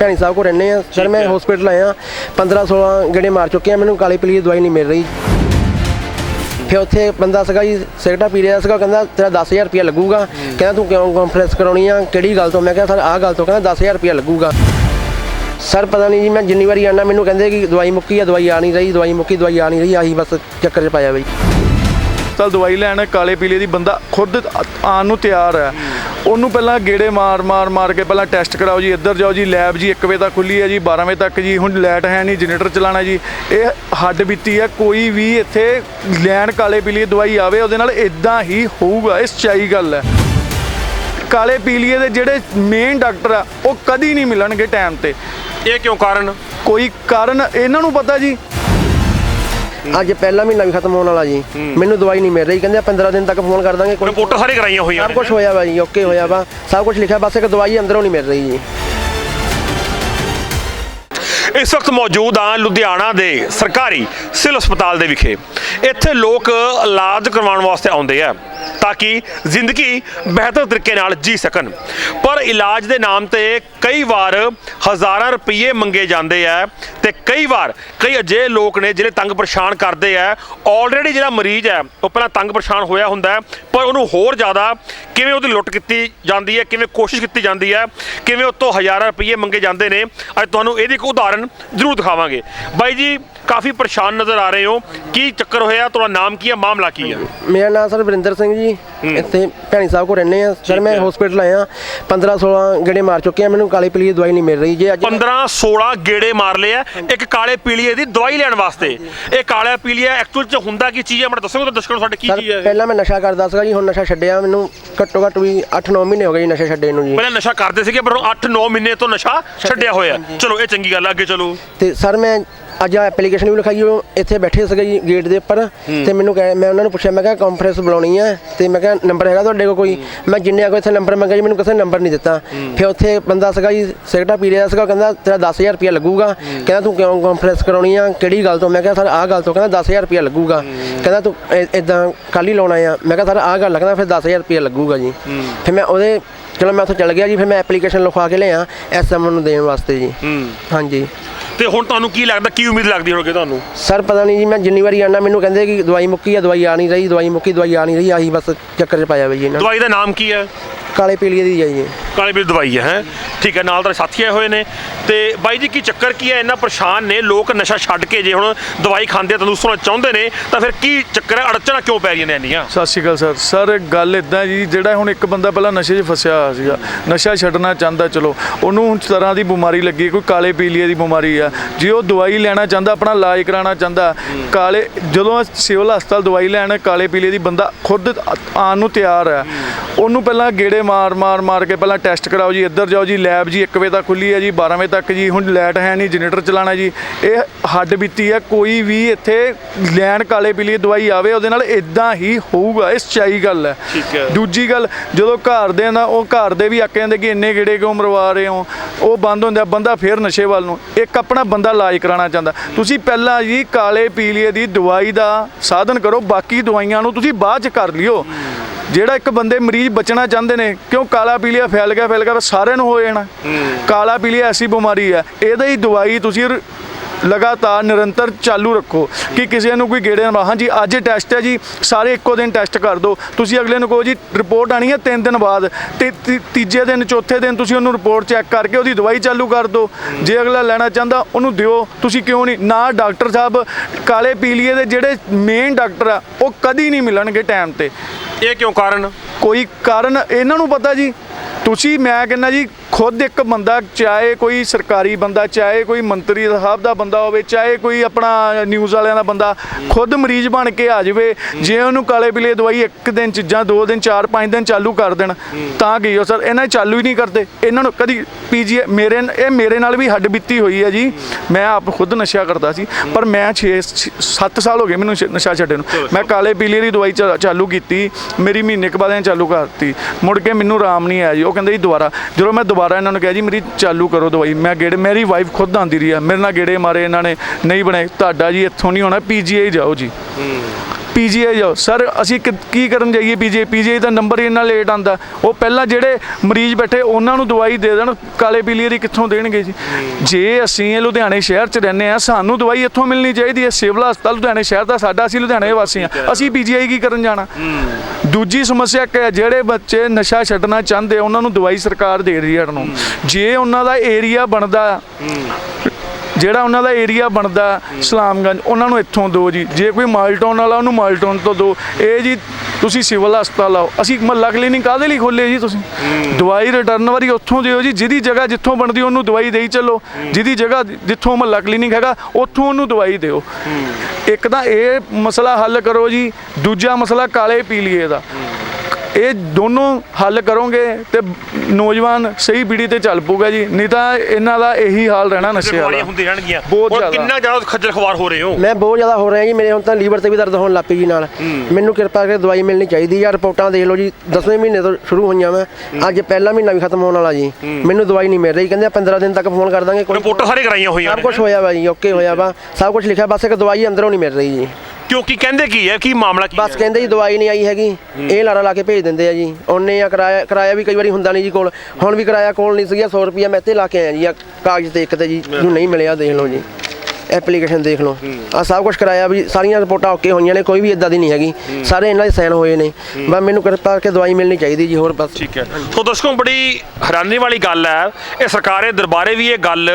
ਭੈਣੀ ਸਾਹਿਬ ਕੋਲ ਰਹਿੰਦੇ ਆ ਸਰ ਮੈਂ ਹਸਪੀਟਲ ਆਇਆ। 15 16 ਗੇੜੇ ਮਾਰ ਚੁੱਕੇ ਆ। ਮੈਨੂੰ ਕਾਲੀ ਪੀਲੀ ਦੀ ਦਵਾਈ ਨਹੀਂ ਮਿਲ ਰਹੀ। ਫਿਰ ਉੱਥੇ ਬੰਦਾ ਸੀਗਾ ਜੀ ਸਿਗਰਟਾਂ ਪੀ ਰਿਹਾ ਸੀਗਾ। ਕਹਿੰਦਾ ਤੇਰਾ 10000 ਰੁਪਇਆ ਲੱਗੂਗਾ। ਕਹਿੰਦਾ ਤੂੰ ਕਿਉਂ ਕਾਨਫਰੰਸ ਕਰਾਉਣੀ ਆ? ਕਿਹੜੀ ਗੱਲ ਤੋਂ? ਮੈਂ ਕਿਹਾ ਸਰ ਆਹ ਗੱਲ ਤੋਂ ਕਹਿੰਦਾ 10000 ਰੁਪਇਆ ਲੱਗੂਗਾ। ਸਰ ਪਤਾ ਨਹੀਂ ਜੀ ਮੈਂ ਜਿੰਨੀ ਵਾਰੀ ਆਣਾ ਮੈਨੂੰ ਕਹਿੰਦੇ ਕਿ ਦਵਾਈ ਮੁੱਕੀ ਆ ਦਵਾਈ ਆ ਨਹੀਂ ਰਹੀ ਦਵਾਈ ਮੁੱਕੀ ਦਵਾਈ ਆ ਨਹੀਂ ਰਹੀ ਆਹੀ ਬਸ ਚੱਕਰ 'ਚ ਪਾਇਆ ਬਈ। ਹਸਪਤਾਲ ਦਵਾਈ ਲੈਣ ਕਾਲੇ ਪੀਲੇ ਦੀ ਬੰਦਾ ਖੁਦ ਆਉਣ ਨੂੰ ਤਿਆਰ ਹੈ। ਉਹਨੂੰ ਪਹਿਲਾਂ ਗੇੜੇ ਮਾਰ ਮਾਰ ਮਾਰ ਕੇ ਪਹਿਲਾਂ ਟੈਸਟ ਕਰਾਓ ਜੀ। ਇੱਧਰ ਜਾਓ ਜੀ ਲੈਬ ਜੀ 1 ਵਜੇ ਤੱਕ ਖੁੱਲੀ ਹੈ ਜੀ 12 ਵਜੇ ਤੱਕ ਜੀ ਹੁਣ ਲਾਈਟ ਹੈ ਨਹੀਂ ਜਨਰੇਟਰ ਚਲਾਣਾ ਜੀ। ਇਹ ਹੱਡ ਬੀਤੀ ਹੈ ਕੋਈ ਵੀ ਇੱਥੇ ਲੈਣ ਕਾਲੇ ਪੀਲੇ ਦੀ ਦਵਾਈ ਆਵੇ ਉਹਦੇ ਨਾਲ ਇਦਾਂ ਹੀ ਹੋਊਗਾ ਇਹ ਸੱਚਾਈ ਗੱਲ ਹੈ। ਕਾਲੇ ਪੀਲੀਏ ਦੇ ਜਿਹੜੇ ਮੇਨ ਡਾਕਟਰ ਆ ਉਹ ਕਦੀ ਨਹੀਂ ਮਿਲਣਗੇ ਟਾਈਮ ਤੇ। ਇਹ ਕਿਉਂ ਕਾਰਨ? ਕੋਈ ਕਾਰਨ ਇਹਨਾਂ ਨੂੰ ਪਤਾ ਜੀ। ਅੱਜ ਪਹਿਲਾ ਮਹੀਨਾ ਵੀ ਖਤਮ ਹੋਣ ਵਾਲਾ ਜੀ। ਮੈਨੂੰ ਦਵਾਈ ਨਹੀਂ ਮਿਲ ਰਹੀ ਕਹਿੰਦੇ 15 ਦਿਨ ਤੱਕ ਫੋਨ ਕਰ ਦਾਂਗੇ ਕੋਈ ਰਿਪੋਰਟਾਂ ਸਾਰੇ ਕਰਾਈਆਂ ਹੋਈਆਂ ਸਭ ਕੁਝ ਹੋਇਆ ਵਾ ਜੀ ਓਕੇ ਹੋਇਆ ਵਾ। ਸਭ ਕੁਝ ਲਿਖਿਆ ਬਸ ਇੱਕ ਦਵਾਈ ਅੰਦਰੋਂ ਨਹੀਂ ਮਿਲ ਰਹੀ ਜੀ। ਇਸ ਵਕਤ ਮੌਜੂਦ ਹਾਂ ਲੁਧਿਆਣਾ ਦੇ ਸਰਕਾਰੀ ਸਿਵਲ ਹਸਪਤਾਲ ਦੇ ਵਿਖੇ। ਇੱਥੇ ਲੋਕ ਇਲਾਜ ਕਰਵਾਉਣ ਵਾਸਤੇ ਆਉਂਦੇ ਆ। ਤਾਂ ਕਿ ਜ਼ਿੰਦਗੀ ਬਿਹਤਰ ਤਰੀਕੇ ਨਾਲ ਜੀ ਸਕਣ। ਪਰ ਇਲਾਜ ਦੇ ਨਾਮ ਤੇ ਕਈ ਵਾਰ ਹਜ਼ਾਰਾਂ ਰੁਪਏ ਮੰਗੇ ਜਾਂਦੇ ਆ ਤੇ ਕਈ ਵਾਰ ਕਈ ਅਜਿਹੇ ਲੋਕ ਨੇ ਜਿਹੜੇ ਤੰਗ ਪਰੇਸ਼ਾਨ ਕਰਦੇ ਆ। ਆਲਰੇਡੀ ਜਿਹੜਾ ਮਰੀਜ਼ ਹੈ, ਉਹ ਪਹਿਲਾਂ ਤੰਗ ਪਰੇਸ਼ਾਨ ਹੋਇਆ ਹੁੰਦਾ ਪਰ ਉਹਨੂੰ ਹੋਰ ਜ਼ਿਆਦਾ ਕਿਵੇਂ ਉਹਦੀ ਲੁੱਟ ਕੀਤੀ ਜਾਂਦੀ ਹੈ, ਕਿਵੇਂ ਕੋਸ਼ਿਸ਼ ਕੀਤੀ ਜਾਂਦੀ ਹੈ, ਕਿਵੇਂ ਉਤੋਂ ਹਜ਼ਾਰਾਂ ਰੁਪਏ ਮੰਗੇ ਜਾਂਦੇ ਨੇ, ਅੱਜ ਤੁਹਾਨੂੰ ਇਹਦੀ ਇੱਕ ਉਦਾਹਰਨ ਜ਼ਰੂਰ ਦਿਖਾਵਾਂਗੇ। ਬਾਈ ਜੀ ਕਾਫੀ ਪਰੇਸ਼ਾਨ ਨਜ਼ਰ ਆ ਰਹੇ ਹੋ। ਕੀ ਚੱਕਰ ਹੋਇਆ? ਤੁਹਾਡਾ ਨਾਮ ਕੀ ਹੈ ਮਾਮਲਾ ਕੀ ਹੈ ਮੇਰਾ ਨਾਮ ਸਰ ਵਰਿੰਦਰ ਸਿੰਘ ਜੀ। ਇੱਥੇ ਭੈਣੀ ਸਾਹਿਬ ਕੋਲ ਰਹਿੰਦੇ ਆ ਸਰ ਮੈਂ ਹਸਪੀਟਲ ਆਇਆ। 15 16 ਗੇੜੇ ਮਾਰ ਚੁੱਕੇ ਆ। ਮੈਨੂੰ ਕਾਲੀ ਪੀਲੀ ਦੀ ਦਵਾਈ ਨਹੀਂ ਮਿਲ ਰਹੀ ਜੇ। ਅੱਜ 15 16 ਗੇੜੇ ਮਾਰ ਲਏ ਆ। ਇੱਕ ਕਾਲੇ ਪੀਲੀਏ ਦੀ ਦਵਾਈ ਲੈਣ ਵਾਸਤੇ। ਇਹ ਕਾਲਾ ਪੀਲੀਆ ਐਕਚੁਅਲ ਚ ਹੁੰਦਾ ਕੀ ਚੀਜ਼ ਹੈ ਮੈਨੂੰ ਦੱਸੋਗੇ ਤਾਂ ਦਰਸ਼ਕਾਂ ਨੂੰ ਸਾਡੇ ਕੀ ਚੀਜ਼ ਹੈ? ਪਹਿਲਾਂ ਮੈਂ ਨਸ਼ਾ ਕਰਦਾ ਸੀਗਾ ਜੀ। ਹੁਣ ਨਸ਼ਾ ਛੱਡਿਆ। ਮੈਨੂੰ ਘੱਟੋ ਘੱਟ ਵੀ 8-9 ਮਹੀਨੇ ਹੋ ਗਏ ਜੀ ਨਸ਼ਾ ਛੱਡੇ ਨੂੰ ਜੀ। ਪਹਿਲਾਂ ਨਸ਼ਾ ਕਰਦੇ ਸੀਗੇ ਪਰ 8-9 ਮਹੀਨੇ ਤੋਂ ਨਸ਼ਾ ਛੱਡਿਆ। ਹੋਇਆ। ਚਲੋ ਇਹ ਚੰਗੀ ਗੱਲ ਆ, ਅੱਗੇ ਚਲੋ। ਤੇ ਸਰ ਮੈਂ ਅੱਜ ਐਪਲੀਕੇਸ਼ਨ ਵੀ ਲਿਖਾਈ ਉਹ ਇੱਥੇ ਬੈਠੇ ਸੀਗੇ ਜੀ ਗੇਟ ਦੇ ਉੱਪਰ ਤੇ ਮੈਨੂੰ ਕਹੇ ਮੈਂ ਉਹਨਾਂ ਨੂੰ ਪੁੱਛਿਆ ਮੈਂ ਕਿਹਾ ਕਾਨਫਰੰਸ ਬੁਲਾਉਣੀ ਹੈ ਤੇ ਮੈਂ ਕਿਹਾ ਨੰਬਰ ਹੈਗਾ ਤੁਹਾਡੇ ਕੋਲ ਕੋਈ? ਮੈਂ ਜਿੰਨੇ ਆ ਕੋਈ ਇੱਥੇ ਨੰਬਰ ਮੰਗਿਆ ਜੀ ਮੈਨੂੰ ਕਿਸੇ ਨੰਬਰ ਨਹੀਂ ਦਿੱਤਾ। ਫਿਰ ਉੱਥੇ ਬੰਦਾ ਸੀਗਾ ਜੀ ਸਿਗਰਟਾਂ ਪੀ ਰਿਹਾ ਸੀਗਾ ਕਹਿੰਦਾ ਤੇਰਾ 10000 ਰੁਪਇਆ ਲੱਗੂਗਾ। ਕਹਿੰਦਾ ਤੂੰ ਕਿਉਂ ਕਾਨਫਰੰਸ ਕਰਾਉਣੀ ਆ? ਕਿਹੜੀ ਗੱਲ ਤੋਂ? ਮੈਂ ਕਿਹਾ ਸਰ ਆਹ ਗੱਲ ਤੋਂ ਕਹਿੰਦਾ 10000 ਰੁਪਇਆ ਲੱਗੂਗਾ। ਕਹਿੰਦਾ ਤੂੰ ਇਦਾਂ ਕੱਲ ਹੀ ਲਾਉਣਾ ਆ। ਮੈਂ ਕਿਹਾ ਸਰ ਆਹ ਗੱਲ ਆ, ਕਹਿੰਦਾ ਫਿਰ 10000 ਰੁਪਇਆ ਲੱਗੂਗਾ ਜੀ। ਫਿਰ ਮੈਂ ਉਹਦੇ ਚਲੋ ਮੈਂ ਉੱਥੇ ਚਲ ਗਿਆ ਜੀ ਫਿਰ ਮੈਂ ਐਪਲੀਕੇਸ਼ਨ ਲਿਖਵਾ ਕੇ ਲਿਆ ਐਸਐਮ ਨੂੰ ਦੇਣ ਵਾਸਤੇ ਜੀ। ਹਾਂਜੀ। ਤੇ ਹੁਣ ਤੁਹਾਨੂੰ ਕੀ ਲੱਗਦਾ ਕੀ ਉਮੀਦ ਲੱਗਦੀ ਹੋਣਗੇ ਤੁਹਾਨੂੰ ਸਰ ਪਤਾ ਨਹੀਂ ਜੀ ਮੈਂ ਜਿੰਨੀ ਵਾਰੀ ਆਣਾ ਮੈਨੂੰ ਕਹਿੰਦੇ ਕਿ ਦਵਾਈ ਮੁੱਕੀ ਆ ਦਵਾਈ ਆ ਨਹੀਂ ਰਹੀ ਦਵਾਈ ਮੁੱਕੀ ਦਵਾਈ ਆ ਨਹੀਂ ਰਹੀ ਆਹੀ ਬਸ ਚੱਕਰ 'ਚ ਪਾਇਆ ਬਈ ਇਹਨਾਂ ਨੇ। ਦਵਾਈ ਦਾ ਨਾਮ ਕੀ ਹੈ ਕਾਲੇ ਪੀਲੀਏ ਦੀ ਜੀ ਕਾਲੀ ਪੀਲੀ ਦਵਾਈ ਹੈ ਹੈਂ? ਠੀਕ ਹੈ ਨਾਲ ਤਾਂ ਸਾਥੀ ਆਏ ਹੋਏ ਨੇ। ਤੇ ਬਾਈ ਜੀ ਕੀ ਚੱਕਰ ਕੀ ਹੈ? ਇੰਨਾ ਪਰੇਸ਼ਾਨ ਨੇ ਲੋਕ ਨਸ਼ਾ ਛੱਡ ਕੇ ਜੇ ਹੁਣ ਦਵਾਈ ਖਾਂਦੇ ਆ, ਤੰਦਰੁਸਤ ਹੋਣਾ ਚਾਹੁੰਦੇ ਨੇ ਤਾਂ ਫਿਰ ਕੀ ਚੱਕਰ ਹੈ? ਅੜਚਣਾ ਕਿਉਂ ਪੈ ਰਹੀਆਂ ਨੇ ਇੰਨੀਆਂ? ਸਤਿ ਸ਼੍ਰੀ ਅਕਾਲ ਸਰ। ਸਰ ਗੱਲ ਇਦਾਂ ਜੀ ਜਿਹੜਾ ਹੁਣ ਇੱਕ ਬੰਦਾ ਪਹਿਲਾਂ ਨਸ਼ੇ 'ਚ ਫਸਿਆ ਹੋਇਆ ਸੀਗਾ ਨਸ਼ਾ ਛੱਡਣਾ ਚਾਹੁੰਦਾ ਚਲੋ ਉਹਨੂੰ ਹੁਣ ਤਰ੍ਹਾਂ ਦੀ ਬਿਮਾਰੀ ਲੱਗੀ ਕੋਈ ਕਾਲੇ ਪੀਲੀਏ ਦੀ ਬਿਮਾਰੀ ਆ। ਜੇ ਉਹ ਦਵਾਈ ਲੈਣਾ ਚਾਹੁੰਦਾ ਆਪਣਾ ਇਲਾਜ ਕਰਾਉਣਾ ਚਾਹੁੰਦਾ ਕਾਲੇ ਜਦੋਂ ਸਿਵਲ ਹਸਪਤਾਲ ਦਵਾਈ ਲੈਣ ਕਾਲੇ ਪੀਲੀਏ ਦੀ ਬੰਦਾ ਖੁਦ ਆਉਣ ਨੂੰ ਤਿਆਰ ਹੈ ਉਹਨੂੰ ਪਹਿਲਾਂ ਗੇੜੇ ਮਾਰ ਮਾਰ ਮਾਰ ਕੇ ਪਹਿਲਾਂ ਟੈਸਟ ਕਰਾਓ ਜੀ ਇੱਧਰ ਜਾਓ ਜੀ ਲੈਬ ਜੀ 1 ਵਜੇ ਤੱਕ ਖੁੱਲੀ ਹੈ ਜੀ 12 ਵਜੇ ਤੱਕ ਜੀ ਹੁਣ ਲਾਈਟ ਹੈ ਨਹੀਂ ਜਨਰੇਟਰ ਚਲਾਣਾ ਜੀ। ਇਹ ਹੱਡ ਬੀਤੀ ਹੈ ਕੋਈ ਵੀ ਇੱਥੇ ਲੈਣ ਕਾਲੇ ਪੀਲੀ ਦਵਾਈ ਆਵੇ ਉਹਦੇ ਨਾਲ ਇਦਾਂ ਹੀ ਹੋਊਗਾ ਇਹ ਸੱਚਾਈ ਗੱਲ ਹੈ। ਠੀਕ ਹੈ। ਦੂਜੀ ਗੱਲ ਜਦੋਂ ਘਰ ਦੇ ਨਾ ਉਹ ਘਰ ਦੇ ਵੀ ਆਕੇ ਜਾਂਦੇ ਕਿ ਇੰਨੇ ਗੇੜੇ ਕਿਉਂ ਮਰਵਾ ਰਹੇ ਹੋ? ਉਹ ਬੰਦ ਹੁੰਦੇ ਆ ਬੰਦਾ ਫੇਰ ਨਸ਼ੇ ਵੱਲ ਨੂੰ ਇੱਕ ਆਪਣਾ ਬੰਦਾ ਇਲਾਜ ਕਰਾਉਣਾ ਚਾਹੁੰਦਾ। ਤੁਸੀਂ ਪਹਿਲਾਂ ਜੀ ਕਾਲੇ ਪੀਲੀਏ ਦੀ ਦਵਾਈ ਦਾ ਸਾਧਨ ਕਰੋ ਬਾਕੀ ਦਵਾਈਆਂ ਨੂੰ ਤੁਸੀਂ ਬਾਅਦ ਚ ਕਰ ਲਿਓ। ਜਿਹੜਾ ਇੱਕ ਬੰਦੇ ਮਰੀਜ਼ ਬਚਣਾ ਚਾਹੁੰਦੇ ਨੇ ਕਿਉਂ ਕਾਲਾ ਪੀਲੀਆ ਫੈਲ ਗਿਆ ਫੈਲ ਗਿਆ ਸਾਰਿਆਂ ਨੂੰ ਹੋ ਜਾਣਾ। ਕਾਲਾ ਪੀਲੀਆ ਐਸੀ ਬਿਮਾਰੀ ਹੈ ਇਹਦਾ ਹੀ ਦਵਾਈ ਤੁਸੀਂ ਲਗਾਤਾਰ ਨਿਰੰਤਰ ਚਾਲੂ ਰੱਖੋ ਕਿ ਕਿਸੇ ਨੂੰ ਕੋਈ ਗੇੜੇ ਨਾ ਹਾਂਜੀ ਅੱਜ ਟੈਸਟ ਹੈ ਜੀ। ਸਾਰੇ ਇੱਕੋ ਦਿਨ ਟੈਸਟ ਕਰ ਦਿਓ। ਤੁਸੀਂ ਅਗਲੇ ਨੂੰ ਕਹੋ ਜੀ ਰਿਪੋਰਟ ਆਣੀ ਹੈ 3 ਦਿਨ ਬਾਅਦ। ਤੇ ਤੀ- ਤੀਜੇ ਦਿਨ ਚੌਥੇ ਦਿਨ ਤੁਸੀਂ ਉਹਨੂੰ ਰਿਪੋਰਟ ਚੈੱਕ ਕਰਕੇ ਉਹਦੀ ਦਵਾਈ ਚਾਲੂ ਕਰ ਦਿਓ। ਜੇ ਅਗਲਾ ਲੈਣਾ ਚਾਹੁੰਦਾ ਉਹਨੂੰ ਦਿਓ। ਤੁਸੀਂ ਕਿਉਂ ਨਹੀਂ? ਨਾ ਡਾਕਟਰ ਸਾਹਿਬ ਕਾਲੇ ਪੀਲੀਏ ਦੇ ਜਿਹੜੇ ਮੇਨ ਡਾਕਟਰ ਆ ਉਹ ਕਦੀ ਨਹੀਂ ਮਿਲਣਗੇ ਟਾਈਮ ਤੇ। ਇਹ ਕਿਉਂ ਕਾਰਨ? ਕੋਈ ਕਾਰਨ ਇਹਨਾਂ ਨੂੰ ਪਤਾ ਜੀ। ਤੁਸੀਂ, ਮੈਂ ਕਹਿੰਦਾ ਜੀ, ਖੁਦ ਇੱਕ ਬੰਦਾ, ਚਾਹੇ ਕੋਈ ਸਰਕਾਰੀ ਬੰਦਾ, ਚਾਹੇ ਕੋਈ ਮੰਤਰੀ ਸਾਹਿਬ ਦਾ ਬੰਦਾ ਹੋਵੇ, ਚਾਹੇ ਕੋਈ ਆਪਣਾ ਨਿਊਜ਼ ਵਾਲਿਆਂ ਦਾ ਬੰਦਾ, ਖੁਦ ਮਰੀਜ਼ ਬਣ ਕੇ ਆ ਜਾਵੇ, ਜੇ ਉਹਨੂੰ ਕਾਲੇ ਪੀਲੇ ਦਵਾਈ ਇੱਕ ਦਿਨ ਚੀਜ਼ਾਂ ਦੋ ਦਿਨ, ਚਾਰ, ਪੰਜ ਦਿਨ ਚਾਲੂ ਕਰ ਦੇਣ, ਤਾਂ ਕੀ ਹੋ ਸਰ ਇਹਨਾਂ ਚਾਲੂ ਹੀ ਨਹੀਂ ਕਰਦੇ। ਇਹਨਾਂ ਨੂੰ ਕਦੀ ਪੀਜੀ, ਮੇਰੇ, ਇਹ ਮੇਰੇ ਨਾਲ ਵੀ ਹੱਡ ਬੀਤੀ ਹੋਈ ਹੈ ਜੀ। ਮੈਂ ਆਪ ਖੁਦ ਨਸ਼ਾ ਕਰਦਾ ਸੀ, ਪਰ ਮੈਂ 6 7 ਸਾਲ ਹੋ ਗਏ ਮੈਨੂੰ ਨਸ਼ਾ ਛੱਡੇ ਨੂੰ। ਮੈਂ ਕਾਲੇ ਪੀਲੇ ਦੀ ਦਵਾਈ ਚਾ- ਚਾਲੂ ਕੀਤੀ, ਮੇਰੀ ਮਹੀਨੇ ਕੁ ਬਾਅਦ ਇਹਨੇ ਚਾਲੂ ਕਰਤੀ। ਮੁੜ ਕੇ ਮੈਨੂੰ ਆਰਾਮ ਨਹੀਂ ਆਇਆ ਜੀ। ਉਹ ਕਹਿੰਦੇ ਜੀ ਦੁਬਾਰਾ, ਜਦੋਂ ਮੈਂ ਦੁਬਾਰਾ ਇਹਨਾਂ ਨੂੰ ਕਿਹਾ ਜੀ ਮੇਰੀ ਚਾਲੂ ਕਰੋ ਦਵਾਈ, ਮੈਂ ਗੇੜੇ, ਮੇਰੀ ਵਾਈਫ ਖੁਦ ਆਂਦੀ ਰਹੀ ਆ ਮੇਰੇ ਨਾਲ ਗੇੜੇ ਮਾਰੇ ਇਹਨਾਂ ਨੇ, ਨਹੀਂ ਬਣੇ, ਤੁਹਾਡਾ ਜੀ ਇੱਥੋਂ ਨਹੀਂ ਹੋਣਾ ਪੀਜੀਆਈ ਜਾਓ ਜੀ। ਪੀਜੀਆਈ ਜਾਓ ਸਰ ਅਸੀਂ ਕਿ- ਕਰਨ ਜਾਈਏ ਪੀਜੀਆਈ? ਪੀਜੀਆਈ ਦਾ ਨੰਬਰ ਹੀ ਇੰਨਾ ਲੇਟ ਆਂਦਾ ਉਹ ਪਹਿਲਾਂ ਜਿਹੜੇ ਮਰੀਜ਼ ਬੈਠੇ ਉਹਨਾਂ ਨੂੰ ਦਵਾਈ ਦੇ ਦੇਣ ਕਾਲੇ ਪੀਲੀਏ ਦੀ ਕਿੱਥੋਂ ਦੇਣਗੇ ਜੀ? ਜੇ ਅਸੀਂ ਇਹ ਲੁਧਿਆਣੇ ਸ਼ਹਿਰ 'ਚ ਰਹਿੰਦੇ ਆ ਸਾਨੂੰ ਦਵਾਈ ਇੱਥੋਂ ਮਿਲਣੀ ਚਾਹੀਦੀ ਹੈ। ਸਿਵਲ ਹਸਪਤਾਲ ਲੁਧਿਆਣੇ ਸ਼ਹਿਰ ਦਾ ਸਾਡਾ ਅਸੀਂ ਲੁਧਿਆਣੇ ਵਾਸੀ ਆ ਅਸੀਂ ਪੀਜੀਆਈ ਕੀ ਕਰਨ ਜਾਣਾ? ਦੂਜੀ ਸਮੱਸਿਆ ਕਿ ਹੈ, ਜਿਹੜੇ ਬੱਚੇ ਨਸ਼ਾ ਛੱਡਣਾ ਚਾਹੁੰਦੇ ਉਹਨਾਂ ਨੂੰ ਦਵਾਈ ਸਰਕਾਰ ਦੇ ਰਹੀ ਹੈ ਨੂੰ। ਜੇ ਉਹਨਾਂ ਦਾ ਏਰੀਆ ਬਣਦਾ ਜਿਹੜਾ ਉਹਨਾਂ ਦਾ ਏਰੀਆ ਬਣਦਾ ਇਸਲਾਮਗੰਜ ਉਹਨਾਂ ਨੂੰ ਇੱਥੋਂ ਦਿਓ ਜੀ। ਜੇ ਕੋਈ ਮਾਲਟਾਊਨ ਵਾਲਾ ਉਹਨੂੰ ਮਾਲਟਾਊਨ ਤੋਂ ਦਿਓ ਇਹ ਜੀ ਤੁਸੀਂ ਸਿਵਲ ਹਸਪਤਾਲ ਆਓ। ਅਸੀਂ ਮਹੱਲਾ ਕਲੀਨਿਕ ਕਾਹਦੇ ਲਈ ਖੋਲੇ ਜੀ ਤੁਸੀਂ? ਦਵਾਈ ਰਿਟਰਨ ਵਾਰੀ ਉੱਥੋਂ ਦਿਓ ਜੀ। ਜਿਹਦੀ ਜਗ੍ਹਾ ਜਿੱਥੋਂ ਬਣਦੀ ਉਹਨੂੰ ਦਵਾਈ ਦੇਈ ਚੱਲੋ। ਜਿਹਦੀ ਜਗ੍ਹਾ ਜਿੱਥੋਂ ਮਹੱਲਾ ਕਲੀਨਿਕ ਹੈਗਾ ਉੱਥੋਂ ਉਹਨੂੰ ਦਵਾਈ ਦਿਓ। ਇੱਕ ਤਾਂ ਇਹ ਮਸਲਾ ਹੱਲ ਕਰੋ ਜੀ। ਦੂਜਾ ਮਸਲਾ ਕਾਲੇ ਪੀਲੀਏ ਦਾ। ਇਹ ਦੋਨੋਂ ਹੱਲ ਕਰੋਗੇ ਤੇ ਨੌਜਵਾਨ ਸਹੀ ਪੀੜੀ ਤੇ ਚੱਲ ਪਊਗਾ ਜੀ। ਨਹੀਂ ਤਾਂ ਇਹਨਾਂ ਦਾ ਇਹੀ ਹਾਲ ਰਹਿਣਾ ਨਸ਼ੇ ਵਾਲਾ। ਹੁੰਦੀਆਂ ਰਹਿਣਗੀਆਂ। ਬਹੁਤ ਜ਼ਿਆਦਾ। ਕਿੰਨਾ ਜ਼ਿਆਦਾ ਖੱਜਲ ਖਵਾਰ ਹੋ ਰਹੇ ਹੋ? ਮੈਂ ਬਹੁਤ ਜ਼ਿਆਦਾ ਹੋ ਰਿਹਾ ਜੀ। ਮੇਰੇ ਹੁਣ ਤਾਂ ਲੀਵਰ ਤੇ ਵੀ ਦਰਦ ਹੋਣ ਲੱਗ ਪਈ ਜੀ ਨਾਲ। ਮੈਨੂੰ ਕਿਰਪਾ ਕਰਕੇ ਦਵਾਈ ਮਿਲਣੀ ਚਾਹੀਦੀ ਆ। ਰਿਪੋਰਟਾਂ ਦੇਖ ਲਓ ਜੀ। 10ਵੇਂ ਮਹੀਨੇ ਤੋਂ ਸ਼ੁਰੂ ਹੋਈਆਂ ਮੈਂ ਅੱਜ ਪਹਿਲਾ ਮਹੀਨਾ ਵੀ ਖਤਮ ਹੋਣ ਵਾਲਾ ਜੀ। ਮੈਨੂੰ ਦਵਾਈ ਨਹੀਂ ਮਿਲ ਰਹੀ। ਕਹਿੰਦੇ 15 ਦਿਨ ਤੱਕ ਫੋਨ ਕਰ ਦਾਂਗੇ। ਕੋਈ ਰਿਪੋਰਟਾਂ ਸਾਰੇ ਕਰਾਈਆਂ ਹੋਈਆਂ ਸਭ ਕੁਝ ਹੋਇਆ ਵਾ ਜੀ। ਓਕੇ ਹੋਇਆ ਵਾ। ਸਭ ਕੁਝ ਲਿਖਿਆ। ਬਸ ਇੱਕ ਦਵਾਈ ਅੰਦਰੋਂ ਨਹੀਂ ਮਿਲ ਰਹੀ ਜੀ। ਕਿਉਂਕਿ ਕਹਿੰਦੇ ਕੀ ਹੈ? ਕੀ ਮਾਮਲਾ ਕੀ ਬਸ ਕਹਿੰਦੇ ਜੀ ਦਵਾਈ ਨਹੀਂ ਆਈ ਹੈਗੀ। ਇਹ ਲਾਰਾ ਲਾ ਕੇ ਭੇਜ ਦਿੰਦੇ ਆ ਜੀ। ਉਹਨੇ ਆ ਕਿਰਾਇਆ ਕਿਰਾਇਆ ਵੀ ਕਈ ਵਾਰੀ ਹੁੰਦਾ ਨਹੀਂ ਜੀ ਕੋਲ। ਹੁਣ ਵੀ ਕਿਰਾਇਆ ਕੋਲ ਨਹੀਂ ਸੀਗਾ। 100 ਰੁਪਿਆ ਮੈਂ ਇੱਥੇ ਲਾ ਕੇ ਆਇਆ ਜੀ ਆ ਕਾਗਜ਼ ਤੇ ਇੱਕ ਤੇ ਜੀ ਨੂੰ ਨਹੀਂ ਮਿਲਿਆ ਦੇਖ ਲਓ ਜੀ। ਐਪਲੀਕੇਸ਼ਨ ਦੇਖ ਲਓ। ਆ ਸਭ ਕੁਝ ਕਰਾਇਆ ਵੀ ਸਾਰੀਆਂ ਰਿਪੋਰਟਾਂ ਓਕੇ ਹੋਈਆਂ ਨੇ ਕੋਈ ਵੀ ਇਦਾਂ ਦੀ ਨਹੀਂ ਹੈਗੀ। ਸਾਰੇ ਇਹਨਾਂ ਦੇ ਸਾਈਨ ਹੋਏ ਨੇ। ਬਸ ਮੈਨੂੰ ਕਿਰਪਾ ਕਰਕੇ ਦਵਾਈ ਮਿਲਣੀ ਚਾਹੀਦੀ ਜੀ ਹੋਰ ਬਸ। ਠੀਕ ਹੈ। ਸੋ ਦਰਸ਼ਕੋ ਬੜੀ ਹੈਰਾਨੀ ਵਾਲੀ ਗੱਲ ਹੈ। ਇਹ ਸਰਕਾਰੇ ਦਰਬਾਰੇ ਵੀ ਇਹ ਗੱਲ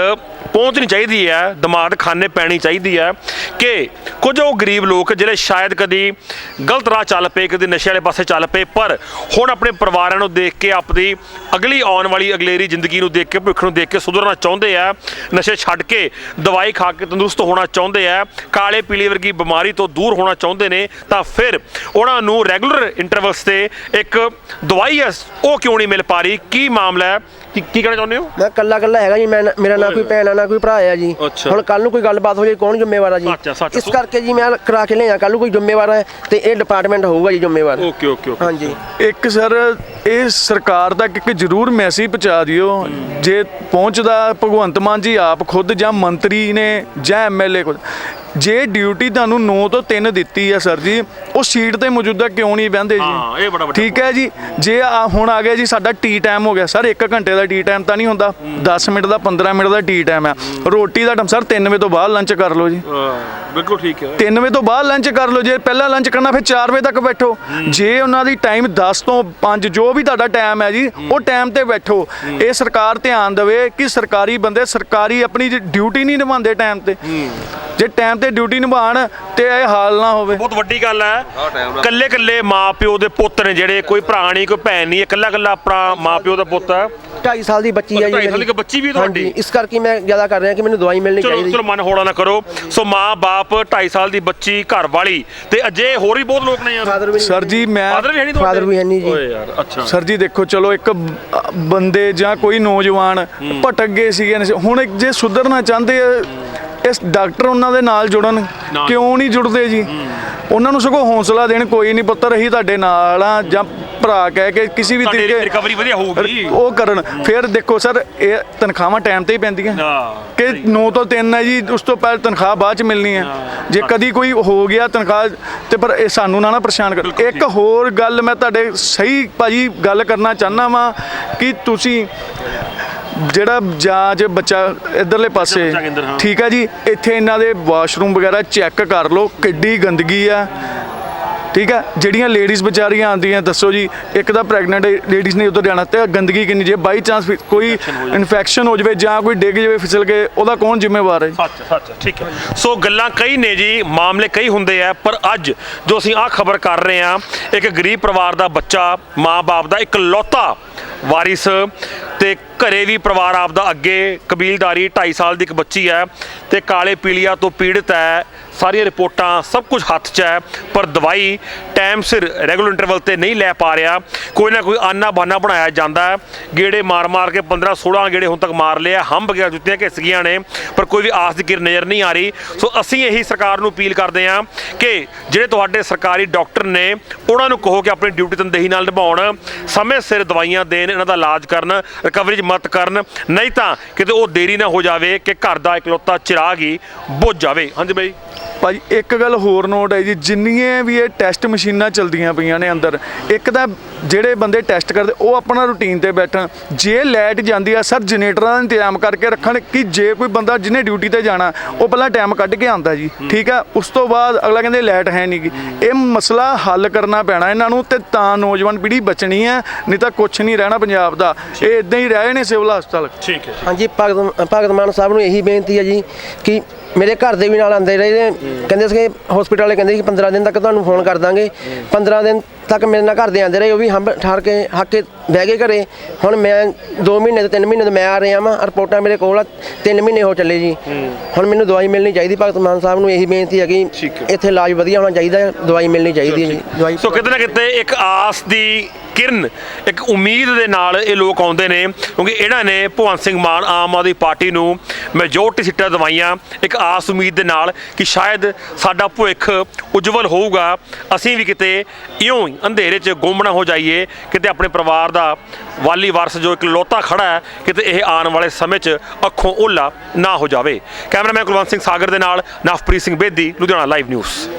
ਪਹੁੰਚਣੀ ਚਾਹੀਦੀ ਹੈ ਦਿਮਾਗ ਖਾਨੇ ਪੈਣੀ ਚਾਹੀਦੀ ਹੈ ਕਿ ਕੁਝ ਉਹ ਗਰੀਬ ਲੋਕ ਜਿਹੜੇ ਸ਼ਾਇਦ ਕਦੀ ਗਲਤ ਰਾਹ ਚੱਲ ਪਏ ਕਦੀ ਨਸ਼ੇ ਵਾਲੇ ਪਾਸੇ ਚੱਲ ਪਏ ਪਰ ਹੁਣ ਆਪਣੇ ਪਰਿਵਾਰਾਂ ਨੂੰ ਦੇਖ ਕੇ ਆਪਣੀ ਅਗਲੀ ਆਉਣ ਵਾਲੀ ਅਗਲੇਰੀ ਜ਼ਿੰਦਗੀ ਨੂੰ ਦੇਖ ਕੇ ਭਵਿੱਖ ਨੂੰ ਦੇਖ ਕੇ ਸੁਧਰਨਾ ਚਾਹੁੰਦੇ ਆ। ਨਸ਼ੇ ਛੱਡ ਕੇ ਦਵਾਈ ਖਾ ਕੇ ਤੰਦਰੁਸਤ ਹੋਣਾ ਚਾਹੁੰਦੇ ਆ ਕਾਲੇ ਪੀਲੇ ਵਰਗੀ ਬਿਮਾਰੀ ਤੋਂ ਦੂਰ ਹੋਣਾ ਚਾਹੁੰਦੇ ਨੇ ਤਾਂ ਫਿਰ ਉਹਨਾਂ ਨੂੰ ਰੈਗੂਲਰ ਇੰਟਰਵਲਸ ਤੇ ਇੱਕ ਦਵਾਈ ਹੈ ਉਹ ਕਿਉਂ ਨਹੀਂ ਮਿਲ ਪਾ ਰਹੀ? ਕੀ ਮਾਮਲਾ ਹੈ? ਕੀ ਕੀ ਕਹਿਣਾ ਚਾਹੁੰਦੇ ਹੋ? ਮੈਂ ਕੱਲਾ ਕੱਲਾ ਹੈਗਾ ਜੀ ਮੈਂ ਮੇਰਾ ਨਾ ਕੋਈ ਭੈਣ ਆ ਨਾ ਕੋਈ ਭਰਾ ਆ ਜੀ। ਹੁਣ ਕੱਲ ਨੂੰ ਕੋਈ ਗੱਲਬਾਤ ਹੋ ਜਾਏ ਕੌਣ ਜ਼ਿੰਮੇਵਾਰ ਆ ਜੀ। ਇਸ ਕਰਕੇ ਜੀ ਮੈਂ ਕਰਾ ਕੇ ਲਿਆ ਕੱਲ ਨੂੰ ਕੋਈ ਜ਼ਿੰਮੇਵਾਰ ਹੈ ਤੇ ਇਹ ਡਿਪਾਰਟਮੈਂਟ ਹੋਊਗਾ ਜੀ ਜ਼ਿੰਮੇਵਾਰ। Okay okay okay. ਹਾਂਜੀ। ਇੱਕ ਸਰ ਇਹ ਸਰਕਾਰ ਤੱਕ ਇੱਕ ਜ਼ਰੂਰ ਮੈਸੇਜ ਪਹੁੰਚਾ ਦਿਓ। ਜੇ ਪਹੁੰਚਦਾ ਭਗਵੰਤ ਮਾਨ ਜੀ ਆਪ ਖੁਦ ਜਾਂ ਮੰਤਰੀ ਨੇ ਜਾਂ ਐਮਐਲਏ ਕੋਲ ਜੇ ਡਿਊਟੀ ਤੁਹਾਨੂੰ 9 ਤੋਂ 3 ਦਿੱਤੀ ਆ ਸਰ ਜੀ ਉਹ ਸੀਟ ਤੇ ਮੌਜੂਦਾ ਕਿਉਂ ਨਹੀਂ ਬਹਿੰਦੇ ਹਾਂ, ਜੀ ਇਹ ਬੜਾ ਵੱਡਾ ਠੀਕ ਹੈ ਜੀ? ਜੇ ਆ ਹੁਣ ਆ ਗਿਆ ਜੀ ਸਾਡਾ ਟੀ ਟਾਈਮ ਹੋ ਗਿਆ। ਸਰ 1 ਘੰਟੇ ਦਾ ਟੀ ਟਾਈਮ ਤਾਂ ਨਹੀਂ ਹੁੰਦਾ। 10 ਮਿੰਟ ਦਾ 15 ਮਿੰਟ ਦਾ ਟੀ ਟਾਈਮ ਆ। ਰੋਟੀ ਦਾ ਟਾਈਮ ਸਰ 3 ਵਜੇ ਤੋਂ ਬਾਅਦ ਲੰਚ ਕਰ ਲਓ ਜੀ। ਬਿਲਕੁਲ ਠੀਕ ਹੈ। 3 ਵਜੇ ਤੋਂ ਬਾਅਦ ਲੰਚ ਕਰ ਲਓ। ਜੇ ਪਹਿਲਾਂ ਲੰਚ ਕਰਨਾ ਫਿਰ 4 ਵਜੇ ਤੱਕ ਬੈਠੋ। ਜੇ ਉਹਨਾਂ ਦੀ ਟਾਈਮ 10 ਤੋਂ 5 ਜੋ ਵੀ ਤੁਹਾਡਾ ਟਾਈਮ ਹੈ ਜੀ ਉਹ ਟਾਈਮ ਤੇ ਬੈਠੋ। ਇਹ ਸਰਕਾਰ ਧਿਆਨ ਦੇਵੇ ਕਿ ਸਰਕਾਰੀ ਬੰਦੇ ਸਰਕਾਰੀ ਆਪਣੀ ਡਿਊਟੀ ਨਹੀਂ ਨਿਭਾਉਂਦੇ ਟਾਈਮ ਤੇ। ਜੇ ਟਾਈਮ ਤੇ ਡਿਊਟੀ ਨਿਭਾਣ ਤੇ ਇਹ ਹਾਲ ਨਾ ਹੋਵੇ। ਬਹੁਤ ਵੱਡੀ ਗੱਲ ਹੈ। ਕੱਲੇ ਕੱਲੇ ਮਾਪਿਓ ਦੇ ਪੁੱਤ ਨੇ ਜਿਹੜੇ ਕੋਈ ਭਰਾ ਨਹੀਂ ਕੋਈ ਭੈਣ ਨਹੀਂ ਇਕੱਲਾ ਇਕੱਲਾ ਆਪਣਾ ਮਾਪਿਓ ਦਾ ਪੁੱਤ ਹੈ। 2.5 ਸਾਲ ਦੀ ਬੱਚੀ ਹੈ ਜੀ ਢਾਈ ਸਾਲ ਮੇਰੀ। ਦੀ ਬੱਚੀ ਵੀ ਤੁਹਾਡੀ? ਇਸ ਕਰਕੇ ਮੈਂ ਜ਼ਿਆਦਾ ਕਰ ਰਿਹਾ ਕਿ ਮੈਨੂੰ ਦਵਾਈ ਮਿਲਣੀ ਚਾਹੀਦੀ। ਚਲੋ ਮਨ ਹੋੜਾ ਨਾ ਕਰੋ। ਸੋ ਮਾਂ ਬਾਪ 2.5 ਸਾਲ ਦੀ ਬੱਚੀ ਘਰ ਵਾਲੀ ਤੇ ਅਜੇ ਹੋਰ ਵੀ ਬਹੁਤ ਲੋਕ ਨੇ ਯਾਰ। ਸਰ ਜੀ ਮੈਂ ਫਾਦਰ ਵੀ ਹੈ ਨਹੀਂ Father ਵੀ ਹੈ ਨਹੀਂ ਜੀ। ਓਏ ਯਾਰ ਅੱਛਾ। ਸਰ ਜੀ ਦੇਖੋ ਚਲੋ ਇੱਕ ਬੰਦੇ ਜਾਂ ਕੋਈ ਨੌਜਵਾਨ ਭਟਕ ਗਏ ਸੀਗੇ ਹੁਣ ਜੇ ਸੁਧਰਨਾ ਚਾਹੁੰਦੇ ਆ ਇਸ ਡਾਕਟਰ ਉਹਨਾਂ ਦੇ ਨਾਲ ਜੁੜਨ। ਕਿਉਂ ਨਹੀਂ ਜੁੜਦੇ ਜੀ? ਉਹਨਾਂ ਨੂੰ ਸਗੋਂ ਹੌਸਲਾ ਦੇਣ ਕੋਈ ਨਹੀਂ ਪੁੱਤਰ ਅਸੀਂ ਤੁਹਾਡੇ ਨਾਲ ਆ ਜਾਂ ਭਰਾ ਕਹਿ ਕੇ ਕਿਸੇ ਵੀ ਤਰੀਕੇ ਰਿਕਵਰੀ ਵਧੀਆ ਹੋਊਗੀ। ਉਹ ਕਰਨ। ਫਿਰ ਦੇਖੋ ਸਰ ਇਹ ਤਨਖਾਹਾਂ ਟਾਈਮ ਤੇ ਹੀ ਪੈਂਦੀਆਂ। ਕਿ 9 ਤੋਂ 3 ਹੈ ਜੀ ਉਸ ਤੋਂ ਪਹਿਲਾਂ ਤਨਖਾਹ ਬਾਅਦ ਚ ਮਿਲਣੀ ਹੈ। ਜੇ ਕਦੀ ਕੋਈ ਹੋ ਗਿਆ ਤਨਖਾਹ ਤੇ ਪਰ ਇਹ ਸਾਨੂੰ ਨਾ ਨਾ ਪਰੇਸ਼ਾਨ ਕਰ ਇੱਕ ਹੋਰ ਗੱਲ ਮੈਂ ਤੁਹਾਡੇ ਸਹੀ ਭਾਜੀ ਗੱਲ ਕਰਨਾ ਚਾਹਨਾ ਵਾਂ ਕਿ ਤੁਸੀਂ ਜਿਹੜਾ ਜਾਂਚ ਬੱਚਾ ਇਧਰਲੇ ਪਾਸੇ। ਠੀਕ ਹੈ ਜੀ ਇੱਥੇ ਇਹਨਾਂ ਦੇ ਵਾਸ਼ਰੂਮ ਵਗੈਰਾ ਚੈੱਕ ਕਰ ਲਓ ਕਿੱਡੀ ਗੰਦਗੀ ਆ ਠੀਕ ਹੈ ਜਿਹੜੀਆਂ ਲੇਡੀਜ਼ ਵਿਚਾਰੀਆਂ ਆਉਂਦੀਆਂ ਦੱਸੋ ਜੀ ਇੱਕ ਤਾਂ ਪ੍ਰੈਗਨੈਂਟ ਲੇਡੀਜ਼ ਨੇ ਉਧਰ ਜਾਣਾ ਤੇ ਗੰਦਗੀ ਕਿੰਨੀ ਜੇ ਬਾਈ ਚਾਂਸ ਕੋਈ ਇਨਫੈਕਸ਼ਨ ਹੋ ਜਾਵੇ ਜਾਂ ਕੋਈ ਡਿੱਗ ਜਾਵੇ ਫਿਸਲ ਕੇ ਉਹਦਾ ਕੌਣ ਜ਼ਿੰਮੇਵਾਰ ਹੈ ਜੀ? ਸੱਚ ਸੱਚ ਠੀਕ ਹੈ ਸੋ ਗੱਲਾਂ ਕਈ ਨੇ ਜੀ ਮਾਮਲੇ ਕਈ ਹੁੰਦੇ ਆ ਪਰ ਅੱਜ ਜੋ ਅਸੀਂ ਆਹ ਖਬਰ ਕਰ ਰਹੇ ਆ ਇੱਕ ਗਰੀਬ ਪਰਿਵਾਰ ਦਾ ਬੱਚਾ ਮਾਂ-ਬਾਪ ਦਾ ਇੱਕ ਲੌਤਾ ਵਾਰਿਸ ਤੇ ਘਰੇ ਵੀ ਪਰਿਵਾਰ ਆਪਦਾ ਅੱਗੇ ਕਬੀਲਦਾਰੀ 2.5 ਸਾਲ ਦੀ ਇੱਕ ਬੱਚੀ ਹੈ ਤੇ ਕਾਲੇ ਪੀਲੀਆ ਤੋਂ ਪੀੜਤ ਹੈ। ਸਾਰੀਆਂ ਰਿਪੋਰਟਾਂ ਸਭ ਕੁਝ ਹੱਥ 'ਚ ਹੈ, ਪਰ ਦਵਾਈ ਟਾਈਮ ਸਿਰ ਰੈਗੂਲਰ ਇੰਟਰਵਲ ਤੇ ਨਹੀਂ ਲੈ ਪਾ ਰਿਹਾ। ਕੋਈ ਨਾ ਕੋਈ ਆਨਾ ਬਾਨਾ ਬਣਾਇਆ ਜਾਂਦਾ ਹੈ। ਗੇੜੇ ਮਾਰ-ਮਾਰ ਕੇ 15 16 ਗੇੜੇ ਹੁਣ ਤੱਕ ਮਾਰ ਲਿਆ ਹੰਬ ਗਿਆ, ਜੁੱਤੀਆਂ ਘਿਸ ਗਈਆਂ ਨੇ, ਪਰ ਕੋਈ ਵੀ ਆਸ ਦੀ ਕਿਰਨ ਨਜ਼ਰ ਨਹੀਂ ਆ ਰਹੀ। ਸੋ ਅਸੀਂ ਇਹੀ ਸਰਕਾਰ ਨੂੰ ਅਪੀਲ ਕਰਦੇ ਹਾਂ ਕਿ ਜਿਹੜੇ ਤੁਹਾਡੇ ਸਰਕਾਰੀ ਡਾਕਟਰ ਨੇ, ਉਹਨਾਂ ਨੂੰ ਕਹੋ ਕਿ ਆਪਣੀ ਡਿਊਟੀ ਤਨਦੇਹੀ ਨਾਲ ਨਿਭਾਉਣ, ਸਮੇਂ ਸਿਰ ਦਵਾਈਆਂ ਦੇਣ, ਇਹਨਾਂ ਦਾ ਇਲਾਜ ਕਰਨ ਰਿਕਵਰੀ 'ਚ ਮਦਦ ਕਰਨ। ਨਹੀਂ ਤਾਂ ਕਿਤੇ ਉਹ ਦੇਰੀ ਨਾ ਹੋ ਜਾਵੇ ਕਿ ਘਰ ਦਾ ਇਕਲੌਤਾ ਚਿਰਾਗ ਹੀ ਬੁੱਝ ਜਾਵੇ। ਹਾਂਜੀ ਬਾਈ। ਭਾਜੀ ਇੱਕ ਗੱਲ ਹੋਰ ਨੋਟ ਹੈ ਜੀ ਜਿੰਨੀਆਂ ਵੀ ਇਹ ਟੈਸਟ ਮਸ਼ੀਨਾਂ ਚਲਦੀਆਂ ਪਈਆਂ ਨੇ ਅੰਦਰ ਇੱਕ ਤਾਂ ਜਿਹੜੇ ਬੰਦੇ ਟੈਸਟ ਕਰਦੇ ਉਹ ਆਪਣਾ ਰੂਟੀਨ ਤੇ ਬੈਠਣ। ਜੇ ਲਾਈਟ ਜਾਂਦੀ ਆ ਸਰ ਜਨਰੇਟਰਾਂ ਦਾ ਇੰਤਜ਼ਾਮ ਕਰਕੇ ਰੱਖਣ ਕਿ ਜੇ ਕੋਈ ਬੰਦਾ ਜਿਹਨੇ ਡਿਊਟੀ ਤੇ ਜਾਣਾ ਉਹ ਪਹਿਲਾਂ ਟਾਈਮ ਕੱਢ ਕੇ ਆਂਦਾ ਜੀ ਠੀਕ ਆ? ਉਸ ਤੋਂ ਬਾਅਦ ਅਗਲਾ ਕਹਿੰਦੇ ਲਾਈਟ ਹੈ ਨਹੀਂ ਗੀ ਇਹ ਮਸਲਾ ਹੱਲ ਕਰਨਾ ਪੈਣਾ ਇਹਨਾਂ ਨੂੰ ਤੇ ਤਾਂ ਨੌਜਵਾਨ ਪੀੜ੍ਹੀ ਬਚਣੀ ਹੈ ਨਹੀਂ ਤਾਂ ਕੁਝ ਨਹੀਂ ਰਹਿਣਾ ਪੰਜਾਬ ਦਾ। ਇਹ ਇਦਾਂ ਹੀ ਰਹਿ ਨੇ ਸਿਵਲ ਹਸਪਤਾਲ। ਠੀਕ ਹੈ ਹਾਂਜੀ ਭਗਤ ਭਗਤ ਮਾਨ ਸਾਹਿਬ ਨੂੰ ਇਹੀ ਬੇਨਤੀ ਹੈ ਜੀ ਕਿ ਮੇਰੇ ਘਰ ਦੇ ਵੀ ਨਾਲ ਆਂਦੇ ਰਹੇ ਨੇ। ਕਹਿੰਦੇ ਸੀਗੇ ਹਸਪੀਟਲ ਵਾਲੇ ਕਹਿੰਦੇ ਸੀ 15 ਦਿਨ ਤੱਕ ਤੁਹਾਨੂੰ ਫੋਨ ਕਰ ਦਾਂਗੇ। 15 ਦਿਨ ਤੱਕ ਮੇਰੇ ਨਾਲ ਘਰ ਦੇ ਆਂਦੇ ਰਹੇ ਉਹ ਵੀ ਹੰਬ ਠਾਰ ਕੇ ਹੱਕੇ ਬਹਿ ਗਏ ਘਰੇ। ਹੁਣ ਮੈਂ 2 ਮਹੀਨੇ ਤੋਂ 3 ਮਹੀਨੇ ਤੋਂ ਮੈਂ ਆ ਰਿਹਾ ਵਾਂ ਰਿਪੋਰਟਾਂ ਮੇਰੇ ਕੋਲ ਆ 3 ਮਹੀਨੇ ਹੋ ਚੱਲੇ ਜੀ। ਹੁਣ ਮੈਨੂੰ ਦਵਾਈ ਮਿਲਣੀ ਚਾਹੀਦੀ ਭਗਤ ਮਾਨ ਸਾਹਿਬ ਨੂੰ ਇਹੀ ਬੇਨਤੀ ਹੈ ਕਿ। ਇੱਥੇ ਇਲਾਜ ਵਧੀਆ ਹੋਣਾ ਚਾਹੀਦਾ ਦਵਾਈ ਮਿਲਣੀ ਚਾਹੀਦੀ ਹੈ ਜੀ। ਦਵਾਈ ਸੋ ਕਿਤੇ ਨਾ ਕਿਤੇ ਇੱਕ ਆਸ ਦੀ ਕਿਰਨ ਇੱਕ ਉਮੀਦ ਦੇ ਨਾਲ ਇਹ ਲੋਕ ਆਉਂਦੇ ਨੇ ਕਿਉਂਕਿ ਇਹਨਾਂ ਨੇ ਭਗਵੰਤ ਸਿੰਘ ਮਾਨ ਆਮ ਆਦਮੀ ਪਾਰਟੀ ਨੂੰ ਮੈਜੋਰਟੀ ਸੀਟਾਂ ਦਵਾਈਆਂ। ਇੱਕ ਆਸ ਉਮੀਦ ਦੇ ਨਾਲ ਕਿ ਸ਼ਾਇਦ ਸਾਡਾ ਭਵਿੱਖ ਉਜਵਲ ਹੋਊਗਾ। ਅਸੀਂ ਵੀ ਕਿਤੇ ਇਉਂ ਹੀ ਅੰਧੇਰੇ 'ਚ ਗੁੰਮ ਨਾ ਹੋ ਜਾਈਏ, ਕਿਤੇ ਆਪਣੇ ਪਰਿਵਾਰ ਦਾ ਵਾਲੀ ਵਾਰਸ ਜੋ ਇੱਕ ਲੋਤਾ ਖੜਾ ਹੈ, ਕਿਤੇ ਇਹ ਆਉਣ ਵਾਲੇ ਸਮੇਂ 'ਚ ਅੱਖੋਂ ਓਲਾ ਨਾ ਹੋ ਜਾਵੇ। ਕੈਮਰਾਮੈਨ ਕੁਲਵੰਤ ਸਿੰਘ ਸਾਗਰ ਦੇ ਨਾਲ, ਨਵਪ੍ਰੀਤ ਸਿੰਘ ਬੇਦੀ, ਲੁਧਿਆਣਾ ਲਾਈਵ ਨਿਊਜ਼